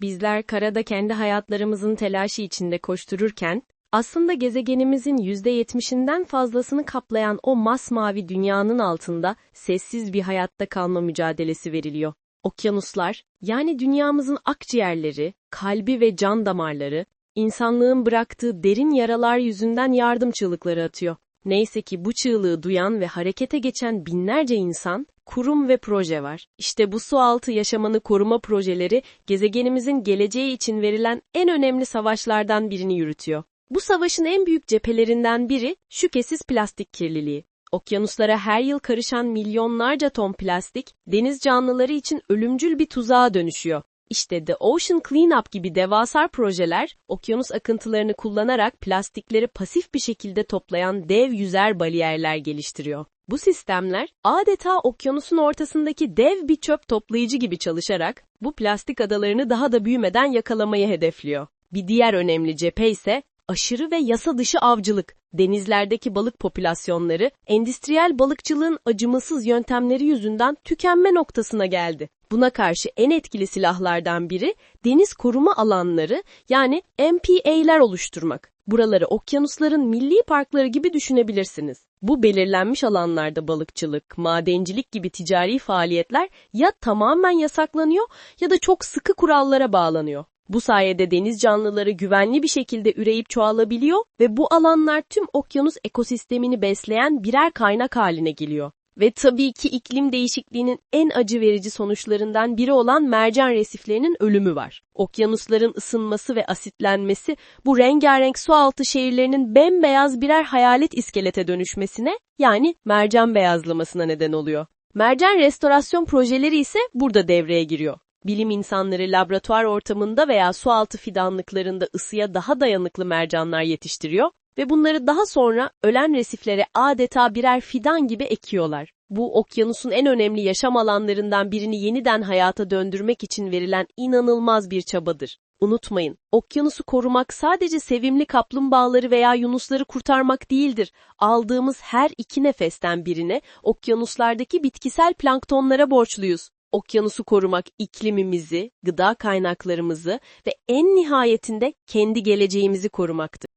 Bizler karada kendi hayatlarımızın telaşı içinde koştururken, aslında gezegenimizin %70'inden fazlasını kaplayan o masmavi dünyanın altında sessiz bir hayatta kalma mücadelesi veriliyor. Okyanuslar, yani dünyamızın akciğerleri, kalbi ve can damarları, insanlığın bıraktığı derin yaralar yüzünden yardım çığlıkları atıyor. Neyse ki bu çığlığı duyan ve harekete geçen binlerce insan, kurum ve proje var. İşte bu sualtı yaşamını koruma projeleri gezegenimizin geleceği için verilen en önemli savaşlardan birini yürütüyor. Bu savaşın en büyük cephelerinden biri şüphesiz plastik kirliliği. Okyanuslara her yıl karışan milyonlarca ton plastik, deniz canlıları için ölümcül bir tuzağa dönüşüyor. İşte The Ocean Cleanup gibi devasa projeler, okyanus akıntılarını kullanarak plastikleri pasif bir şekilde toplayan dev yüzer bariyerler geliştiriyor. Bu sistemler adeta okyanusun ortasındaki dev bir çöp toplayıcı gibi çalışarak bu plastik adalarını daha da büyümeden yakalamayı hedefliyor. Bir diğer önemli cephe ise aşırı ve yasa dışı avcılık. Denizlerdeki balık popülasyonları endüstriyel balıkçılığın acımasız yöntemleri yüzünden tükenme noktasına geldi. Buna karşı en etkili silahlardan biri deniz koruma alanları yani MPA'ler oluşturmak. Buraları okyanusların milli parkları gibi düşünebilirsiniz. Bu belirlenmiş alanlarda balıkçılık, madencilik gibi ticari faaliyetler ya tamamen yasaklanıyor ya da çok sıkı kurallara bağlanıyor. Bu sayede deniz canlıları güvenli bir şekilde üreyip çoğalabiliyor ve bu alanlar tüm okyanus ekosistemini besleyen birer kaynak haline geliyor. Ve tabii ki iklim değişikliğinin en acı verici sonuçlarından biri olan mercan resiflerinin ölümü var. Okyanusların ısınması ve asitlenmesi bu rengarenk sualtı şehirlerinin bembeyaz birer hayalet iskelete dönüşmesine yani mercan beyazlamasına neden oluyor. Mercan restorasyon projeleri ise burada devreye giriyor. Bilim insanları laboratuvar ortamında veya sualtı fidanlıklarında ısıya daha dayanıklı mercanlar yetiştiriyor ve bunları daha sonra ölen resiflere adeta birer fidan gibi ekiyorlar. Bu okyanusun en önemli yaşam alanlarından birini yeniden hayata döndürmek için verilen inanılmaz bir çabadır. Unutmayın, okyanusu korumak sadece sevimli kaplumbağaları veya yunusları kurtarmak değildir. Aldığımız her iki nefesten birine okyanuslardaki bitkisel planktonlara borçluyuz. Okyanusu korumak iklimimizi, gıda kaynaklarımızı ve en nihayetinde kendi geleceğimizi korumaktır.